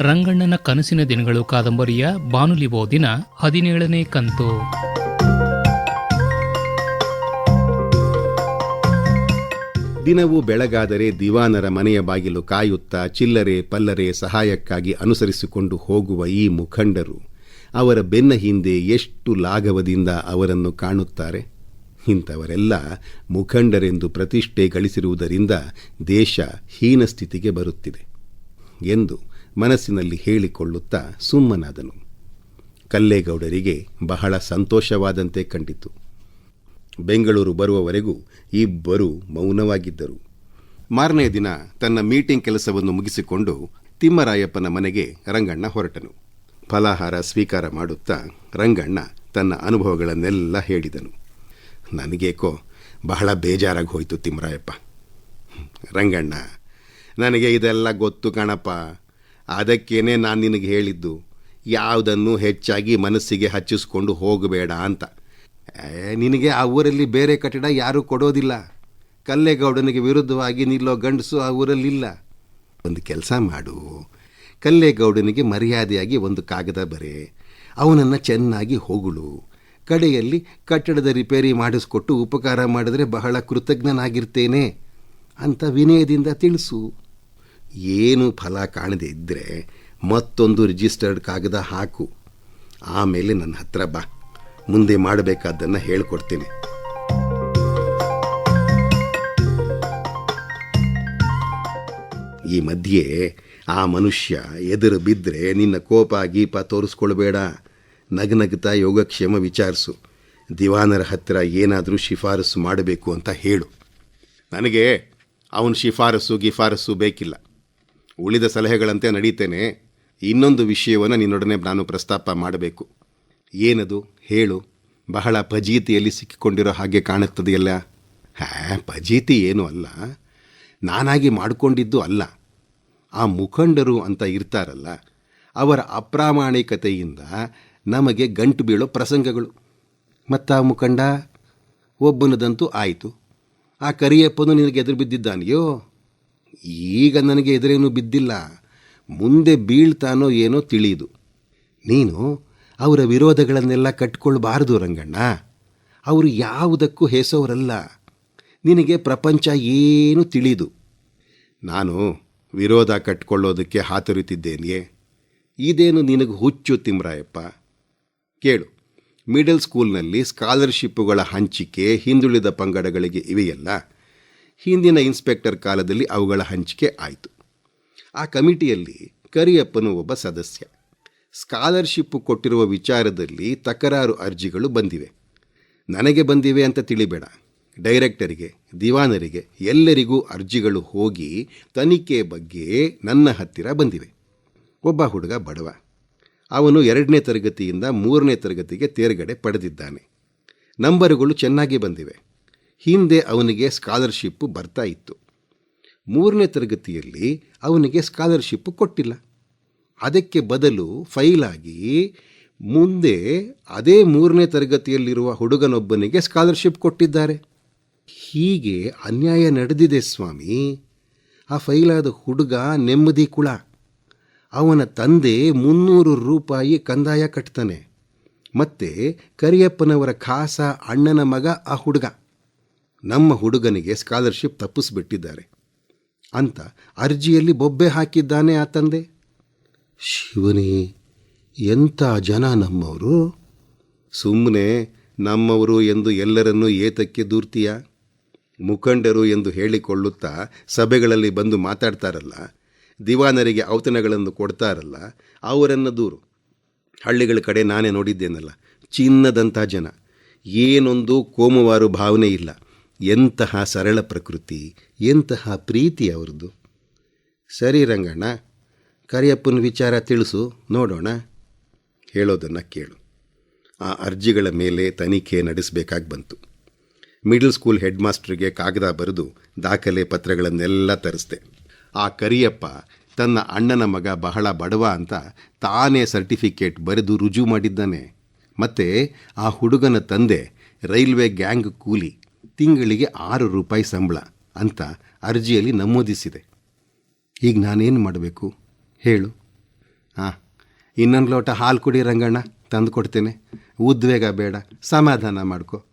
ರಂಗಣ್ಣನ ಕನಸಿನ ದಿನಗಳು ಕಾದಂಬರಿಯ ಬಾನುಲಿ ಓದಿನ ಹದಿನೇಳನೇ ಕಂತು. ದಿನವೂ ಬೆಳಗಾದರೆ ದಿವಾನರ ಮನೆಯ ಬಾಗಿಲು ಕಾಯುತ್ತಾ ಚಿಲ್ಲರೆ ಪಲ್ಲರೆ ಸಹಾಯಕ್ಕಾಗಿ ಅನುಸರಿಸಿಕೊಂಡು ಹೋಗುವ ಈ ಮುಖಂಡರು, ಅವರ ಬೆನ್ನ ಹಿಂದೆ ಎಷ್ಟು ಲಾಘವದಿಂದ ಅವರನ್ನು ಕಾಣುತ್ತಾರೆ. ಇಂಥವರೆಲ್ಲ ಮುಖಂಡರೆಂದು ಪ್ರತಿಷ್ಠೆ ಗಳಿಸಿರುವುದರಿಂದ ದೇಶ ಹೀನ ಸ್ಥಿತಿಗೆ ಬರುತ್ತಿದೆ ಎಂದು ಮನಸ್ಸಿನಲ್ಲಿ ಹೇಳಿಕೊಳ್ಳುತ್ತಾ ಸುಮ್ಮನಾದನು. ಕಲ್ಲೇಗೌಡರಿಗೆ ಬಹಳ ಸಂತೋಷವಾದಂತೆ ಕಂಡಿತು. ಬೆಂಗಳೂರು ಬರುವವರೆಗೂ ಇಬ್ಬರೂ ಮೌನವಾಗಿದ್ದರು. ಮಾರನೆಯ ದಿನ ತನ್ನ ಮೀಟಿಂಗ್ ಕೆಲಸವನ್ನು ಮುಗಿಸಿಕೊಂಡು ತಿಮ್ಮರಾಯಪ್ಪನ ಮನೆಗೆ ರಂಗಣ್ಣ ಹೊರಟನು. ಫಲಾಹಾರ ಸ್ವೀಕಾರ ಮಾಡುತ್ತಾ ರಂಗಣ್ಣ ತನ್ನ ಅನುಭವಗಳನ್ನೆಲ್ಲ ಹೇಳಿದನು. ನನಗೇಕೋ ಬಹಳ ಬೇಜಾರಾಗಿ ಹೋಯಿತು ತಿಮ್ಮರಾಯಪ್ಪ. ರಂಗಣ್ಣ, ನನಗೆ ಇದೆಲ್ಲ ಗೊತ್ತು ಕಣಪ್ಪ. ಅದಕ್ಕೇನೆ ನಾನು ನಿನಗೆ ಹೇಳಿದ್ದು, ಯಾವುದನ್ನು ಹೆಚ್ಚಾಗಿ ಮನಸ್ಸಿಗೆ ಹಚ್ಚಿಸ್ಕೊಂಡು ಹೋಗಬೇಡ ಅಂತ. ನಿನಗೆ ಆ ಊರಲ್ಲಿ ಬೇರೆ ಕಟ್ಟಡ ಯಾರೂ ಕೊಡೋದಿಲ್ಲ. ಕಲ್ಲೇಗೌಡನಿಗೆ ವಿರುದ್ಧವಾಗಿ ನಿಲ್ಲೋ ಗಂಡಸು ಆ ಊರಲ್ಲಿಲ್ಲ. ಒಂದು ಕೆಲಸ ಮಾಡು. ಕಲ್ಲೇಗೌಡನಿಗೆ ಮರ್ಯಾದೆಯಾಗಿ ಒಂದು ಕಾಗದ ಬರೆ. ಅವನನ್ನು ಚೆನ್ನಾಗಿ ಹೊಗಳು. ಕಡೆಯಲ್ಲಿ ಕಟ್ಟಡದ ರಿಪೇರಿ ಮಾಡಿಸ್ಕೊಟ್ಟು ಉಪಕಾರ ಮಾಡಿದ್ರೆ ಬಹಳ ಕೃತಜ್ಞನಾಗಿರ್ತೇನೆ ಅಂತ ವಿನಯದಿಂದ ತಿಳಿಸು. ಏನು ಫಲ ಕಾಣದೇ ಇದ್ದರೆ ಮತ್ತೊಂದು ರಿಜಿಸ್ಟರ್ಡ್ ಕಾಗದ ಹಾಕು. ಆಮೇಲೆ ನನ್ನ ಹತ್ರ ಬಾ. ಮುಂದೆ ಮಾಡಬೇಕಾದ್ದನ್ನು ಹೇಳ್ಕೊಡ್ತೀನಿ. ಈ ಮಧ್ಯೆ ಆ ಮನುಷ್ಯ ಎದುರು ಬಿದ್ದರೆ ನಿನ್ನ ಕೋಪ ಗೀಪ ತೋರಿಸ್ಕೊಳ್ಬೇಡ. ನಗನಗ್ತಾ ಯೋಗಕ್ಷೇಮ ವಿಚಾರಿಸು. ದಿವಾನರ ಹತ್ತಿರ ಏನಾದರೂ ಶಿಫಾರಸು ಮಾಡಬೇಕು ಅಂತ ಹೇಳು. ನನಗೆ ಅವನ ಶಿಫಾರಸು ಗಿಫಾರಸು ಬೇಕಿಲ್ಲ. ಉಳಿದ ಸಲಹೆಗಳಂತೆ ನಡೀತೇನೆ ಇನ್ನೊಂದು ವಿಷಯವನ್ನು ನಿನ್ನೊಡನೆ ನಾನು ಪ್ರಸ್ತಾಪ ಮಾಡಬೇಕು. ಏನದು? ಹೇಳು. ಬಹಳ ಫಜೀತಿಯಲ್ಲಿ ಸಿಕ್ಕಿಕೊಂಡಿರೋ ಹಾಗೆ ಕಾಣುತ್ತದೆಯಲ್ಲ? ಹ್ಯಾ ಫಜೀತಿ ಏನೂ ಅಲ್ಲ. ನಾನಾಗಿ ಮಾಡಿಕೊಂಡಿದ್ದು ಅಲ್ಲ. ಆ ಮುಖಂಡರು ಅಂತ ಇರ್ತಾರಲ್ಲ, ಅವರ ಅಪ್ರಾಮಾಣಿಕತೆಯಿಂದ ನಮಗೆ ಗಂಟು ಬೀಳೋ ಪ್ರಸಂಗಗಳು. ಮತ್ತು ಆ ಮುಖಂಡ? ಒಬ್ಬನದಂತೂ ಆಯಿತು. ಆ ಕರಿಯಪ್ಪನು ನಿನಗೆ ಎದುರು ಬಿದ್ದಿದ್ದಾನೆಯೋ? ಈಗ ನನಗೆ ಎದುರೇನು ಬಿದ್ದಿಲ್ಲ. ಮುಂದೆ ಬೀಳ್ತಾನೋ ಏನೋ ತಿಳಿದು. ನೀನು ಅವರ ವಿರೋಧಗಳನ್ನೆಲ್ಲ ಕಟ್ಕೊಳ್ಬಾರ್ದು ರಂಗಣ್ಣ. ಅವರು ಯಾವುದಕ್ಕೂ ಹೆಸೋರಲ್ಲ. ನಿನಗೆ ಪ್ರಪಂಚ ಏನು ತಿಳಿದು. ನಾನು ವಿರೋಧ ಕಟ್ಕೊಳ್ಳೋದಕ್ಕೆ ಹಾತೊರಿತಿದ್ದೇನೆಯೇ? ಇದೇನು ನಿನಗೆ ಹುಚ್ಚು ತಿಮ್ರಾಯಪ್ಪ? ಕೇಳು. ಮಿಡಲ್ ಸ್ಕೂಲ್ನಲ್ಲಿ ಸ್ಕಾಲರ್ಶಿಪ್ಪುಗಳ ಹಂಚಿಕೆ ಹಿಂದುಳಿದ ಪಂಗಡಗಳಿಗೆ ಇವೆಯಲ್ಲ? ಹಿಂದಿನ ಇನ್ಸ್ಪೆಕ್ಟರ್ ಕಾಲದಲ್ಲಿ ಅವುಗಳ ಹಂಚಿಕೆ ಆಯಿತು. ಆ ಕಮಿಟಿಯಲ್ಲಿ ಕರಿಯಪ್ಪನು ಒಬ್ಬ ಸದಸ್ಯ. ಸ್ಕಾಲರ್ಶಿಪ್ಪು ಕೊಟ್ಟಿರುವ ವಿಚಾರದಲ್ಲಿ ತಕರಾರು ಅರ್ಜಿಗಳು ಬಂದಿವೆ. ನನಗೆ ಬಂದಿವೆ ಅಂತ ತಿಳಿಬೇಡ. ಡೈರೆಕ್ಟರಿಗೆ, ದಿವಾನರಿಗೆ, ಎಲ್ಲರಿಗೂ ಅರ್ಜಿಗಳು ಹೋಗಿ ತನಿಖೆ ಬಗ್ಗೆ ನನ್ನ ಹತ್ತಿರ ಬಂದಿವೆ. ಒಬ್ಬ ಹುಡುಗ ಬಡವ. ಅವನು ಎರಡನೇ ತರಗತಿಯಿಂದ ಮೂರನೇ ತರಗತಿಗೆ ತೇರ್ಗಡೆ ಪಡೆದಿದ್ದಾನೆ. ನಂಬರುಗಳು ಚೆನ್ನಾಗಿ ಬಂದಿವೆ. ಹಿಂದೆ ಅವನಿಗೆ ಸ್ಕಾಲರ್ಶಿಪ್ ಬರ್ತಾ ಇತ್ತು. ಮೂರನೇ ತರಗತಿಯಲ್ಲಿ ಅವನಿಗೆ ಸ್ಕಾಲರ್ಶಿಪ್ಪು ಕೊಟ್ಟಿಲ್ಲ. ಅದಕ್ಕೆ ಬದಲು ಫೈಲಾಗಿ ಮುಂದೆ ಅದೇ ಮೂರನೇ ತರಗತಿಯಲ್ಲಿರುವ ಹುಡುಗನೊಬ್ಬನಿಗೆ ಸ್ಕಾಲರ್ಶಿಪ್ ಕೊಟ್ಟಿದ್ದಾರೆ. ಹೀಗೆ ಅನ್ಯಾಯ ನಡೆದಿದೆ ಸ್ವಾಮಿ. ಆ ಫೈಲಾದ ಹುಡುಗ ನೆಮ್ಮದಿ ಕುಳ ಅವನ ತಂದೆ ಮುನ್ನೂರು ರೂಪಾಯಿ ಕಂದಾಯ ಕಟ್ತಾನೆ. ಮತ್ತೆ ಕರಿಯಪ್ಪನವರ ಖಾಸ ಅಣ್ಣನ ಮಗ ಆ ಹುಡುಗ. ನಮ್ಮ ಹುಡುಗನಿಗೆ ಸ್ಕಾಲರ್ಶಿಪ್ ತಪ್ಪಿಸ್ಬಿಟ್ಟಿದ್ದಾರೆ ಅಂತ ಅರ್ಜಿಯಲ್ಲಿ ಬೊಬ್ಬೆ ಹಾಕಿದ್ದಾನೆ ಆ ತಂದೆ. ಶಿವನೇ, ಎಂಥ ಜನ ನಮ್ಮವರು? ಸುಮ್ಮನೆ ನಮ್ಮವರು ಎಂದು ಎಲ್ಲರನ್ನೂ ಏತಕ್ಕೆ ದೂರ್ತೀಯ? ಮುಖಂಡರು ಎಂದು ಹೇಳಿಕೊಳ್ಳುತ್ತಾ ಸಭೆಗಳಲ್ಲಿ ಬಂದು ಮಾತಾಡ್ತಾರಲ್ಲ, ದಿವಾನರಿಗೆ ಔತಣಗಳನ್ನು ಕೊಡ್ತಾರಲ್ಲ, ಅವರನ್ನು ದೂರು. ಹಳ್ಳಿಗಳ ಕಡೆ ನಾನೇ ನೋಡಿದ್ದೇನಲ್ಲ, ಚಿನ್ನದಂಥ ಜನ. ಏನೊಂದು ಕೋಮುವಾರು ಭಾವನೆ ಇಲ್ಲ. ಎಂತಹ ಸರಳ ಪ್ರಕೃತಿ, ಎಂತಹ ಪ್ರೀತಿ ಅವರದ್ದು. ಸರಿ ರಂಗಣ್ಣ, ಕರಿಯಪ್ಪನ ವಿಚಾರ ತಿಳಿಸು, ನೋಡೋಣ. ಹೇಳೋದನ್ನು ಕೇಳು. ಆ ಅರ್ಜಿಗಳ ಮೇಲೆ ತನಿಖೆ ನಡೆಸಬೇಕಾಗಿ ಬಂತು. ಮಿಡಲ್ ಸ್ಕೂಲ್ ಹೆಡ್ ಮಾಸ್ಟ್ರಿಗೆ ಕಾಗದ ಬರೆದು ದಾಖಲೆ ಪತ್ರಗಳನ್ನೆಲ್ಲ ತರಿಸ್ದೆ. ಆ ಕರಿಯಪ್ಪ ತನ್ನ ಅಣ್ಣನ ಮಗ ಬಹಳ ಬಡವ ಅಂತ ತಾನೇ ಸರ್ಟಿಫಿಕೇಟ್ ಬರೆದು ರುಜು ಮಾಡಿದ್ದಾನೆ. ಮತ್ತು ಆ ಹುಡುಗನ ತಂದೆ ರೈಲ್ವೆ ಗ್ಯಾಂಗ್ ಕೂಲಿ. ತಿಂಗಳಿಗೆ ಆರು ರೂಪಾಯಿ ಸಂಬಳ ಅಂತ ಅರ್ಜಿಯಲ್ಲಿ ನಮೂದಿಸಿದೆ. ಈಗ ನಾನೇನು ಮಾಡಬೇಕು? ಹೇಳು. ಹಾಂ ಇನ್ನೊಂದು ಲೋಟ ಹಾಲು ಕುಡಿ ರಂಗಣ್ಣ, ತಂದು ಕೊಡ್ತೇನೆ. ಉದ್ವೇಗ ಬೇಡ, ಸಮಾಧಾನ ಮಾಡ್ಕೊ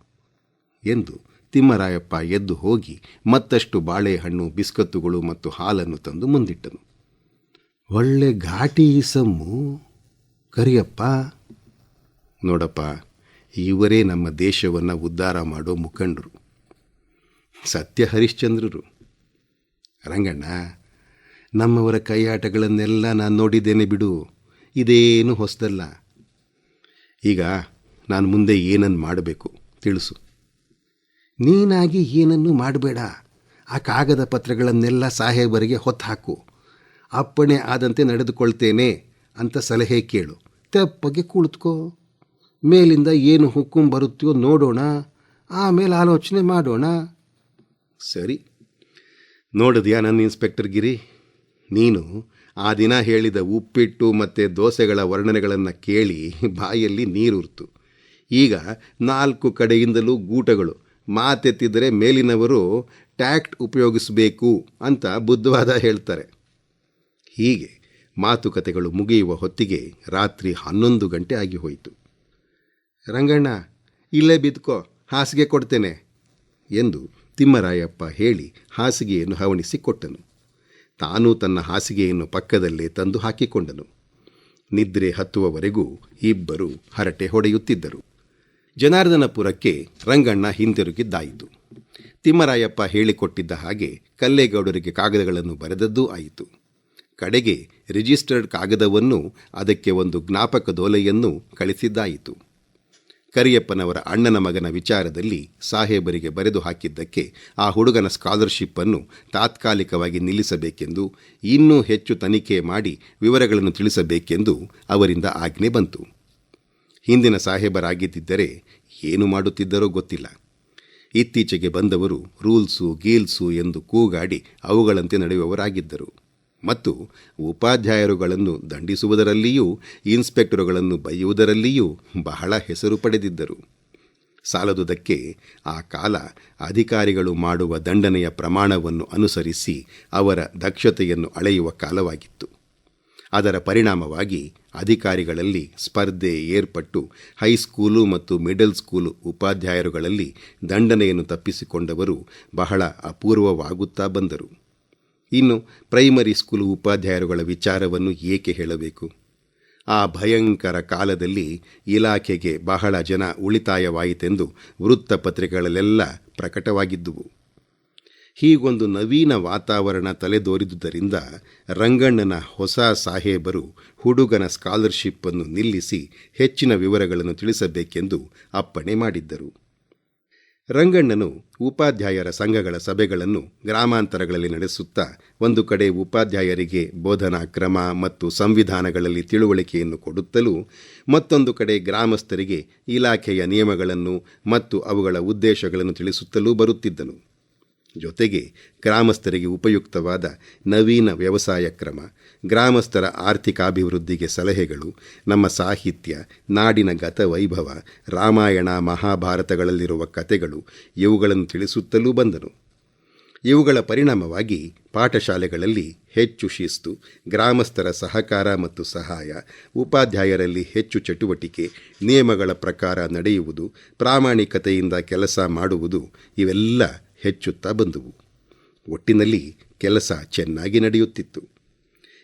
ಎಂದು ತಿಮ್ಮರಾಯಪ್ಪ ಎದ್ದು ಹೋಗಿ ಮತ್ತಷ್ಟು ಬಾಳೆಹಣ್ಣು, ಬಿಸ್ಕತ್ತುಗಳು ಮತ್ತು ಹಾಲನ್ನು ತಂದು ಮುಂದಿಟ್ಟನು. ಒಳ್ಳೆ ಘಾಟಿ ಸಮ್ಮು, ಕರಿಯಪ್ಪ. ನೋಡಪ್ಪ, ಇವರೇ ನಮ್ಮ ದೇಶವನ್ನು ಉದ್ಧಾರ ಮಾಡೋ ಮುಖಂಡರು. ಸತ್ಯ ಹರಿಶ್ಚಂದ್ರರು ರಂಗಣ್ಣ, ನಮ್ಮವರ ಕೈಯಾಟಗಳನ್ನೆಲ್ಲ ನಾನು ನೋಡಿದ್ದೇನೆ ಬಿಡು. ಇದೇನು ಹೊಸದಲ್ಲ. ಈಗ ನಾನು ಮುಂದೆ ಏನನ್ನು ಮಾಡಬೇಕು ತಿಳಿಸು. ನೀನಾಗಿ ಏನನ್ನೂ ಮಾಡಬೇಡ. ಆ ಕಾಗದ ಪತ್ರಗಳನ್ನೆಲ್ಲ ಸಾಹೇಬರಿಗೆ ಹೊತ್ತು ಹಾಕು ಅಪ್ಪಣೆ ಆದಂತೆ ನಡೆದುಕೊಳ್ತೇನೆ ಅಂತ ಸಲಹೆ ಕೇಳು. ತಪ್ಪಗೆ ಕುಳಿತುಕೋ. ಮೇಲಿಂದ ಏನು ಹುಕ್ಕುಂ ಬರುತ್ತೆಯೋ ನೋಡೋಣ. ಆಮೇಲೆ ಆಲೋಚನೆ ಮಾಡೋಣ. ಸರಿ. ನೋಡಿದ್ಯಾ ನನ್ನ ಇನ್ಸ್ಪೆಕ್ಟರ್ ಗಿರಿ? ನೀನು ಆ ದಿನ ಹೇಳಿದ ಉಪ್ಪಿಟ್ಟು ಮತ್ತು ದೋಸೆಗಳ ವರ್ಣನೆಗಳನ್ನು ಕೇಳಿ ಬಾಯಲ್ಲಿ ನೀರುರ್ತು. ಈಗ ನಾಲ್ಕು ಕಡೆಯಿಂದಲೂ ಗೂಟಗಳು, ಮಾತೆತ್ತಿದರೆ ಮೇಲಿನವರು ಟ್ಯಾಕ್ಟ್ ಉಪಯೋಗಿಸಬೇಕು ಅಂತ ಬುದ್ಧವಾದ ಹೇಳ್ತಾರೆ. ಹೀಗೆ ಮಾತುಕತೆಗಳು ಮುಗಿಯುವ ಹೊತ್ತಿಗೆ ರಾತ್ರಿ ಹನ್ನೊಂದು ಗಂಟೆ ಆಗಿ ಹೋಯಿತು. ರಂಗಣ್ಣ, ಇಲ್ಲೇ ಬಿದ್ಕೋ, ಹಾಸಿಗೆ ಕೊಡ್ತೇನೆ ಎಂದು ತಿಮ್ಮರಾಯಪ್ಪ ಹೇಳಿ ಹಾಸಿಗೆಯನ್ನು ಹವಣಿಸಿಕೊಟ್ಟನು. ತಾನೂ ತನ್ನ ಹಾಸಿಗೆಯನ್ನು ಪಕ್ಕದಲ್ಲೇ ತಂದು ಹಾಕಿಕೊಂಡನು. ನಿದ್ರೆ ಹತ್ತುವವರೆಗೂ ಇಬ್ಬರು ಹರಟೆ ಹೊಡೆಯುತ್ತಿದ್ದರು. ಜನಾರ್ದನಪುರಕ್ಕೆ ರಂಗಣ್ಣ ಹಿಂದಿರುಗಿದ್ದಾಯಿತು. ತಿಮ್ಮರಾಯಪ್ಪ ಹೇಳಿಕೊಟ್ಟಿದ್ದ ಹಾಗೆ ಕಲ್ಲೇಗೌಡರಿಗೆ ಕಾಗದಗಳನ್ನು ಬರೆದದ್ದೂ ಆಯಿತು. ಕಡೆಗೆ ರಿಜಿಸ್ಟರ್ಡ್ ಕಾಗದವನ್ನು ಅದಕ್ಕೆ ಒಂದು ಜ್ಞಾಪಕ ದೋಲೆಯನ್ನು ಕಳಿಸಿದ್ದಾಯಿತು. ಕರಿಯಪ್ಪನವರ ಅಣ್ಣನ ಮಗನ ವಿಚಾರದಲ್ಲಿ ಸಾಹೇಬರಿಗೆ ಬರೆದು ಹಾಕಿದ್ದಕ್ಕೆ ಆ ಹುಡುಗನ ಸ್ಕಾಲರ್ಶಿಪ್ಪನ್ನು ತಾತ್ಕಾಲಿಕವಾಗಿ ನಿಲ್ಲಿಸಬೇಕೆಂದು, ಇನ್ನೂ ಹೆಚ್ಚು ತನಿಖೆ ಮಾಡಿ ವಿವರಗಳನ್ನು ತಿಳಿಸಬೇಕೆಂದು ಅವರಿಂದ ಆಜ್ಞೆ ಬಂತು. ಹಿಂದಿನ ಸಾಹೇಬರಾಗಿದ್ದರೆ ಏನು ಮಾಡುತ್ತಿದ್ದರೋ ಗೊತ್ತಿಲ್ಲ. ಇತ್ತೀಚೆಗೆ ಬಂದವರು ರೂಲ್ಸು ಗೀಲ್ಸು ಎಂದು ಕೂಗಾಡಿ ಅವುಗಳಂತೆ ನಡೆಯುವವರಾಗಿದ್ದರು. ಮತ್ತು ಉಪಾಧ್ಯಾಯರುಗಳನ್ನು ದಂಡಿಸುವುದರಲ್ಲಿಯೂ, ಇನ್ಸ್ಪೆಕ್ಟರುಗಳನ್ನು ಬೈಯುವುದರಲ್ಲಿಯೂ ಬಹಳ ಹೆಸರು ಪಡೆದಿದ್ದರು. ಸಾಲದುದಕ್ಕೆ ಆ ಕಾಲ ಅಧಿಕಾರಿಗಳು ಮಾಡುವ ದಂಡನೆಯ ಪ್ರಮಾಣವನ್ನು ಅನುಸರಿಸಿ ಅವರ ದಕ್ಷತೆಯನ್ನು ಅಳೆಯುವ ಕಾಲವಾಗಿತ್ತು. ಅದರ ಪರಿಣಾಮವಾಗಿ ಅಧಿಕಾರಿಗಳಲ್ಲಿ ಸ್ಪರ್ಧೆ ಏರ್ಪಟ್ಟು ಹೈಸ್ಕೂಲು ಮತ್ತು ಮಿಡಲ್ ಸ್ಕೂಲು ಉಪಾಧ್ಯಾಯರುಗಳಲ್ಲಿ ದಂಡನೆಯನ್ನು ತಪ್ಪಿಸಿಕೊಂಡವರು ಬಹಳ ಅಪೂರ್ವವಾಗುತ್ತಾ ಬಂದರು. ಇನ್ನು ಪ್ರೈಮರಿ ಸ್ಕೂಲ್ ಉಪಾಧ್ಯಾಯರುಗಳ ವಿಚಾರವನ್ನು ಏಕೆ ಹೇಳಬೇಕು? ಆ ಭಯಂಕರ ಕಾಲದಲ್ಲಿ ಇಲಾಖೆಗೆ ಬಹಳ ಜನ ಉಳಿತಾಯವಾಯಿತೆಂದು ವೃತ್ತಪತ್ರಿಕೆಗಳಲ್ಲೆಲ್ಲ ಪ್ರಕಟವಾಗಿದ್ದುವು. ಹೀಗೊಂದು ನವೀನ ವಾತಾವರಣ ತಲೆದೋರಿದುದರಿಂದ ರಂಗಣ್ಣನ ಹೊಸ ಸಾಹೇಬರು ಹುಡುಗನ ಸ್ಕಾಲರ್ಶಿಪ್ಪನ್ನು ನಿಲ್ಲಿಸಿ ಹೆಚ್ಚಿನ ವಿವರಗಳನ್ನು ತಿಳಿಸಬೇಕೆಂದು ಅಪ್ಪಣೆ ಮಾಡಿದ್ದರು. ರಂಗಣ್ಣನು ಉಪಾಧ್ಯಾಯರ ಸಂಘಗಳ ಸಭೆಗಳನ್ನು ಗ್ರಾಮಾಂತರಗಳಲ್ಲಿ ನಡೆಸುತ್ತಾ ಒಂದು ಕಡೆ ಉಪಾಧ್ಯಾಯರಿಗೆ ಬೋಧನಾ ಕ್ರಮ ಮತ್ತು ಸಂವಿಧಾನಗಳಲ್ಲಿ ತಿಳುವಳಿಕೆಯನ್ನು ಕೊಡುತ್ತಲೂ, ಮತ್ತೊಂದು ಕಡೆ ಗ್ರಾಮಸ್ಥರಿಗೆ ಇಲಾಖೆಯ ನಿಯಮಗಳನ್ನು ಮತ್ತು ಅವುಗಳ ಉದ್ದೇಶಗಳನ್ನು ತಿಳಿಸುತ್ತಲೂ ಬರುತ್ತಿದ್ದನು. ಜೊತೆಗೆ ಗ್ರಾಮಸ್ಥರಿಗೆ ಉಪಯುಕ್ತವಾದ ನವೀನ ವ್ಯವಸಾಯ ಕ್ರಮ ಗ್ರಾಮಸ್ಥರ ಆರ್ಥಿಕಾಭಿವೃದ್ಧಿಗೆ ಸಲಹೆಗಳು, ನಮ್ಮ ಸಾಹಿತ್ಯ, ನಾಡಿನ ಗತವೈಭವ ರಾಮಾಯಣ, ಮಹಾಭಾರತಗಳಲ್ಲಿರುವ ಕತೆಗಳು ಇವುಗಳನ್ನು ತಿಳಿಸುತ್ತಲೂ ಬಂದನು. ಇವುಗಳ ಪರಿಣಾಮವಾಗಿ ಪಾಠಶಾಲೆಗಳಲ್ಲಿ ಹೆಚ್ಚು ಶಿಸ್ತು, ಗ್ರಾಮಸ್ಥರ ಸಹಕಾರ ಮತ್ತು ಸಹಾಯ, ಉಪಾಧ್ಯಾಯರಲ್ಲಿ ಹೆಚ್ಚು ಚಟುವಟಿಕೆ, ನಿಯಮಗಳ ಪ್ರಕಾರ ನಡೆಯುವುದು, ಪ್ರಾಮಾಣಿಕತೆಯಿಂದ ಕೆಲಸ ಮಾಡುವುದು ಇವೆಲ್ಲ ಹೆಚ್ಚುತ್ತಾ ಬಂದುವು. ಒಟ್ಟಿನಲ್ಲಿ ಕೆಲಸ ಚೆನ್ನಾಗಿ ನಡೆಯುತ್ತಿತ್ತು.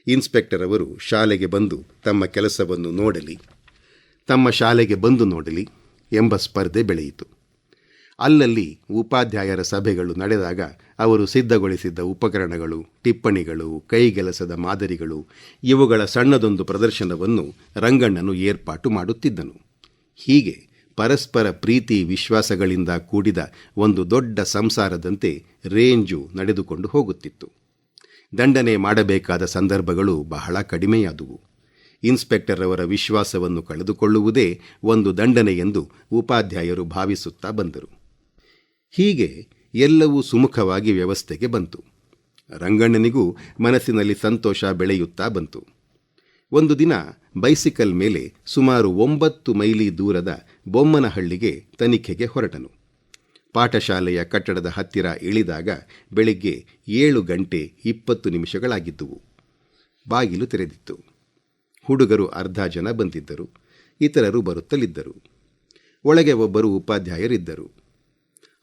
ಇನ್ಸ್ಪೆಕ್ಟರ್ ಅವರು ಶಾಲೆಗೆ ಬಂದು ತಮ್ಮ ಕೆಲಸವನ್ನು ನೋಡಲಿ, ತಮ್ಮ ಶಾಲೆಗೆ ಬಂದು ನೋಡಲಿ ಎಂಬ ಸ್ಪರ್ಧೆ ಬೆಳೆಯಿತು. ಅಲ್ಲಲ್ಲಿ ಉಪಾಧ್ಯಾಯರ ಸಭೆಗಳು ನಡೆದಾಗ ಅವರು ಸಿದ್ಧಗೊಳಿಸಿದ್ದ ಉಪಕರಣಗಳು, ಟಿಪ್ಪಣಿಗಳು, ಕೈಗೆಲಸದ ಮಾದರಿಗಳು, ಇವುಗಳ ಸಣ್ಣದೊಂದು ಪ್ರದರ್ಶನವನ್ನು ರಂಗಣ್ಣನು ಏರ್ಪಾಟು ಮಾಡುತ್ತಿದ್ದನು. ಹೀಗೆ ಪರಸ್ಪರ ಪ್ರೀತಿ ವಿಶ್ವಾಸಗಳಿಂದ ಕೂಡಿದ ಒಂದು ದೊಡ್ಡ ಸಂಸಾರದಂತೆ ರೇಂಜು ನಡೆದುಕೊಂಡು ಹೋಗುತ್ತಿತ್ತು. ದಂಡನೆ ಮಾಡಬೇಕಾದ ಸಂದರ್ಭಗಳು ಬಹಳ ಕಡಿಮೆಯಾದುವು. ಇನ್ಸ್ಪೆಕ್ಟರ್ ಅವರ ವಿಶ್ವಾಸವನ್ನು ಕಳೆದುಕೊಳ್ಳುವುದೇ ಒಂದು ದಂಡನೆ ಎಂದು ಉಪಾಧ್ಯಾಯರು ಭಾವಿಸುತ್ತಾ ಬಂದರು. ಹೀಗೆ ಎಲ್ಲವೂ ಸುಮುಖವಾಗಿ ವ್ಯವಸ್ಥೆಗೆ ಬಂತು. ರಂಗಣ್ಣನಿಗೂ ಮನಸ್ಸಿನಲ್ಲಿ ಸಂತೋಷ ಬೆಳೆಯುತ್ತಾ ಬಂತು. ಒಂದು ದಿನ ಬೈಸಿಕಲ್ ಮೇಲೆ ಸುಮಾರು ಒಂಬತ್ತು ಮೈಲಿ ದೂರದ ಬೊಮ್ಮನಹಳ್ಳಿಗೆ ತನಿಖೆಗೆ ಹೊರಟನು. ಪಾಠಶಾಲೆಯ ಕಟ್ಟಡದ ಹತ್ತಿರ ಇಳಿದಾಗ ಬೆಳಿಗ್ಗೆ ಏಳು ಗಂಟೆ ಇಪ್ಪತ್ತು ನಿಮಿಷಗಳಾಗಿದ್ದುವು. ಬಾಗಿಲು ತೆರೆದಿತ್ತು. ಹುಡುಗರು ಅರ್ಧ ಜನ ಬಂದಿದ್ದರು. ಇತರರು ಬರುತ್ತಲಿದ್ದರು. ಒಳಗೆ ಒಬ್ಬರು ಉಪಾಧ್ಯಾಯರಿದ್ದರು.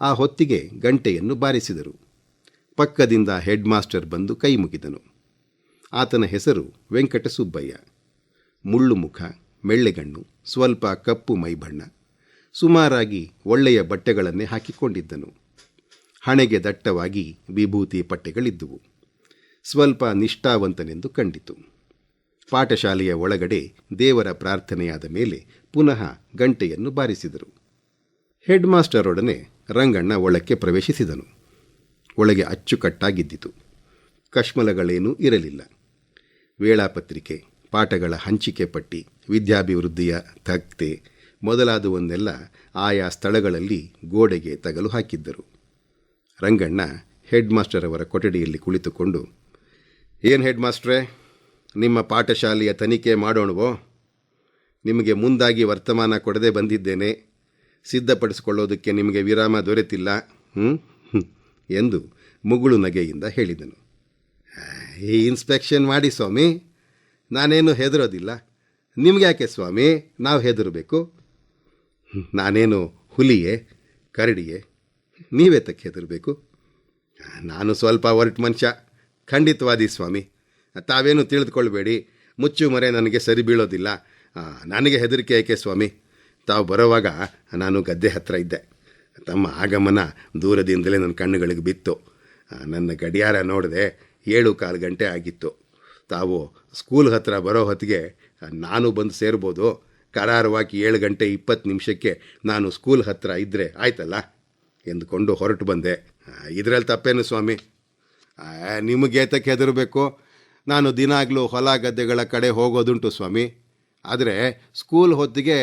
ಆ ಹೊತ್ತಿಗೆ ಗಂಟೆಯನ್ನು ಬಾರಿಸಿದರು. ಪಕ್ಕದಿಂದ ಹೆಡ್ ಮಾಸ್ಟರ್ ಬಂದು ಕೈ ಮುಗಿದನು. ಆತನ ಹೆಸರು ವೆಂಕಟಸುಬ್ಬಯ್ಯ. ಮುಳ್ಳುಮುಖ, ಮೆಳ್ಳೆಗಣ್ಣು, ಸ್ವಲ್ಪ ಕಪ್ಪು ಮೈಬಣ್ಣ. ಸುಮಾರಾಗಿ ಒಳ್ಳೆಯ ಬಟ್ಟೆಗಳನ್ನೇ ಹಾಕಿಕೊಂಡಿದ್ದನು. ಹಣೆಗೆ ದಟ್ಟವಾಗಿ ವಿಭೂತಿ ಪಟ್ಟೆಗಳಿದ್ದುವು. ಸ್ವಲ್ಪ ನಿಷ್ಠಾವಂತನೆಂದು ಕಂಡಿತು. ಪಾಠಶಾಲೆಯ ಒಳಗಡೆ ದೇವರ ಪ್ರಾರ್ಥನೆಯಾದ ಮೇಲೆ ಪುನಃ ಗಂಟೆಯನ್ನು ಬಾರಿಸಿದರು. ಹೆಡ್ ಮಾಸ್ಟರೊಡನೆ ರಂಗಣ್ಣ ಒಳಕ್ಕೆ ಪ್ರವೇಶಿಸಿದನು. ಒಳಗೆ ಅಚ್ಚುಕಟ್ಟಾಗಿದ್ದಿತು. ಕಶ್ಮಲಗಳೇನೂ ಇರಲಿಲ್ಲ. ವೇಳಾಪತ್ರಿಕೆ, ಪಾಠಗಳ ಹಂಚಿಕೆ ಪಟ್ಟಿ, ವಿದ್ಯಾಭಿವೃದ್ಧಿಯ ತಕ್ತೆ ಮೊದಲಾದವನ್ನೆಲ್ಲ ಆಯಾ ಸ್ಥಳಗಳಲ್ಲಿ ಗೋಡೆಗೆ ತಗಲು ಹಾಕಿದ್ದರು. ರಂಗಣ್ಣ ಹೆಡ್ ಮಾಸ್ಟರ್ ಅವರ ಕೊಠಡಿಯಲ್ಲಿ ಕುಳಿತುಕೊಂಡು, ಏನು ಹೆಡ್ ಮಾಸ್ಟ್ರೇ ನಿಮ್ಮ ಪಾಠಶಾಲೆಯ ತನಿಖೆ ಮಾಡೋಣವೋ? ನಿಮಗೆ ಮುಂದಾಗಿ ವರ್ತಮಾನ ಕೊಡದೆ ಬಂದಿದ್ದೇನೆ. ಸಿದ್ಧಪಡಿಸಿಕೊಳ್ಳೋದಕ್ಕೆ ನಿಮಗೆ ವಿರಾಮ ದೊರೆತಿಲ್ಲ. ಎಂದು ಮುಗುಳು ನಗೆಯಿಂದ ಹೇಳಿದನು. ಈ ಇನ್ಸ್ಪೆಕ್ಷನ್ ಮಾಡಿ ಸ್ವಾಮಿ. ನಾನೇನು ಹೆದರೋದಿಲ್ಲ. ನಿಮ್ಗೆ ಯಾಕೆ ಸ್ವಾಮಿ? ನಾವು ಹೆದರಬೇಕು. ನಾನೇನು ಹುಲಿಯೇ, ಕರಡಿಯೇ, ನೀವೇ ತಕ್ಕೆ ಹೆದರಬೇಕು ನಾನು ಸ್ವಲ್ಪ ಹೊರಟು ಮನುಷ್ಯ. ಖಂಡಿತವಾದಿ ಸ್ವಾಮಿ. ತಾವೇನು ತಿಳಿದುಕೊಳ್ಬೇಡಿ. ಮುಚ್ಚು ಮರೆ ನನಗೆ ಸರಿ ಬೀಳೋದಿಲ್ಲ. ನನಗೆ ಹೆದರಿಕೆ ಏಕೆ ಸ್ವಾಮಿ? ತಾವು ಬರೋವಾಗ ನಾನು ಗದ್ದೆ ಹತ್ತಿರ ಇದ್ದೆ. ತಮ್ಮ ಆಗಮನ ದೂರದಿಂದಲೇ ನನ್ನ ಕಣ್ಣುಗಳಿಗೆ ಬಿತ್ತು. ನನ್ನ ಗಡಿಯಾರ ನೋಡಿದೆ ಏಳು ಕಾಲು ಗಂಟೆ ಆಗಿತ್ತು. ತಾವು ಸ್ಕೂಲ್ ಹತ್ತಿರ ಬರೋ ಹೊತ್ತಿಗೆ ನಾನು ಬಂದು ಸೇರ್ಬೋದು. ಕರಾರವಾಗಿ ಏಳು ಗಂಟೆ ಇಪ್ಪತ್ತು ನಿಮಿಷಕ್ಕೆ ನಾನು ಸ್ಕೂಲ್ ಹತ್ರ ಇದ್ದರೆ ಆಯ್ತಲ್ಲ? ಎಂದುಕೊಂಡು ಹೊರಟು ಬಂದೆ. ಇದರಲ್ಲಿ ತಪ್ಪೇನು ಸ್ವಾಮಿ? ನಿಮಗೆ ಏತಕ್ಕೆ ಹೆದರಬೇಕು? ನಾನು ದಿನಾಗಲೂ ಹೊಲ ಗದ್ದೆಗಳ ಕಡೆ ಹೋಗೋದುಂಟು ಸ್ವಾಮಿ. ಆದರೆ ಸ್ಕೂಲ್ ಹೊತ್ತಿಗೆ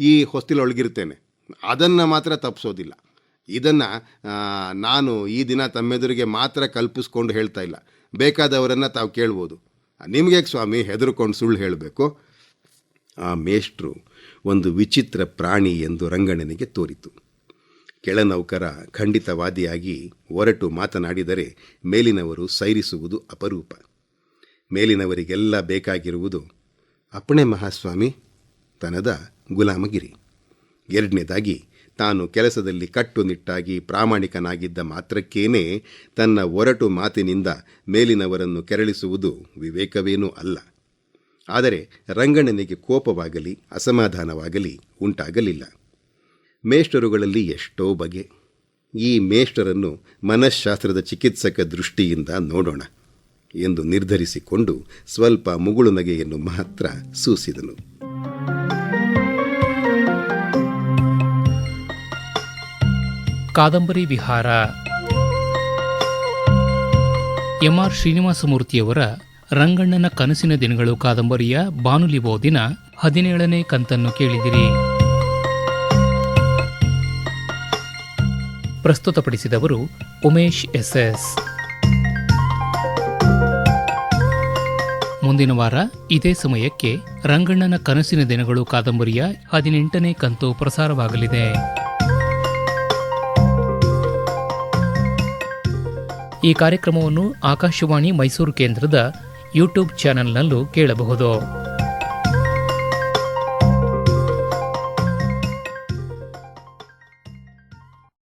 ಈ ಹೊಸ್ತಿಲೊಳಗಿರ್ತೇನೆ ಅದನ್ನು ಮಾತ್ರ ತಪ್ಪಿಸೋದಿಲ್ಲ ಇದನ್ನು ನಾನು ಈ ದಿನ ತಮ್ಮೆದುರಿಗೆ ಮಾತ್ರ ಕಲ್ಪಿಸ್ಕೊಂಡು ಹೇಳ್ತಾ ಇಲ್ಲ. ಬೇಕಾದವರನ್ನು ತಾವು ಕೇಳ್ಬೋದು. ನಿಮಗೆ ಸ್ವಾಮಿ ಹೆದರ್ಕೊಂಡು ಸುಳ್ಳು ಹೇಳಬೇಕು? ಆ ಮೇಷ್ಟ್ರು ಒಂದು ವಿಚಿತ್ರ ಪ್ರಾಣಿ ಎಂದು ರಂಗಣ್ಣನಿಗೆ ತೋರಿತು. ಕೆಳನೌಕರ ಖಂಡಿತವಾದಿಯಾಗಿ ಒರಟು ಮಾತನಾಡಿದರೆ ಮೇಲಿನವರು ಸೈರಿಸುವುದು ಅಪರೂಪ. ಮೇಲಿನವರಿಗೆಲ್ಲ ಬೇಕಾಗಿರುವುದು ಅಪ್ಪಣೆ ಮಹಾಸ್ವಾಮಿ, ತನದ ಗುಲಾಮಗಿರಿ. ಎರಡನೇದಾಗಿ, ತಾನು ಕೆಲಸದಲ್ಲಿ ಕಟ್ಟುನಿಟ್ಟಾಗಿ ಪ್ರಾಮಾಣಿಕನಾಗಿದ್ದ ಮಾತ್ರಕ್ಕೇನೆ ತನ್ನ ಒರಟು ಮಾತಿನಿಂದ ಮೇಲಿನವರನ್ನು ಕೆರಳಿಸುವುದು ವಿವೇಕವೇನೂ ಅಲ್ಲ. ಆದರೆ ರಂಗಣ್ಣನಿಗೆ ಕೋಪವಾಗಲಿ, ಅಸಮಾಧಾನವಾಗಲಿ ಉಂಟಾಗಲಿಲ್ಲ. ಮೇಷ್ಟರುಗಳಲ್ಲಿ ಎಷ್ಟೋ ಬಗೆ. ಈ ಮೇಷ್ಟರನ್ನು ಮನಃಶಾಸ್ತ್ರದ ಚಿಕಿತ್ಸಕ ದೃಷ್ಟಿಯಿಂದ ನೋಡೋಣ ಎಂದು ನಿರ್ಧರಿಸಿಕೊಂಡು ಸ್ವಲ್ಪ ಮುಗುಳು ನಗೆಯನ್ನು ಮಾತ್ರ ಸೂಸಿದನು. ಕಾದಂಬರಿ ವಿಹಾರ. ಎಂಆರ್ ಶ್ರೀನಿವಾಸಮೂರ್ತಿಯವರ ರಂಗಣ್ಣನ ಕನಸಿನ ದಿನಗಳು ಕಾದಂಬರಿಯ ಬಾನುಲಿ ಓದಿನ ಹದಿನೇಳನೇ ಕಂತನ್ನು ಕೇಳಿದಿರಿ. ಪ್ರಸ್ತುತಪಡಿಸಿದವರು ಉಮೇಶ್ ಎಸ್ಎಸ್. ಮುಂದಿನ ವಾರ ಇದೇ ಸಮಯಕ್ಕೆ ರಂಗಣ್ಣನ ಕನಸಿನ ದಿನಗಳು ಕಾದಂಬರಿಯ ಹದಿನೆಂಟನೇ ಕಂತು ಪ್ರಸಾರವಾಗಲಿದೆ. ಈ ಕಾರ್ಯಕ್ರಮವನ್ನು ಆಕಾಶವಾಣಿ ಮೈಸೂರು ಕೇಂದ್ರದ ಯೂಟ್ಯೂಬ್ ಚಾನೆಲ್ನಲ್ಲೂ ಕೇಳಬಹುದು.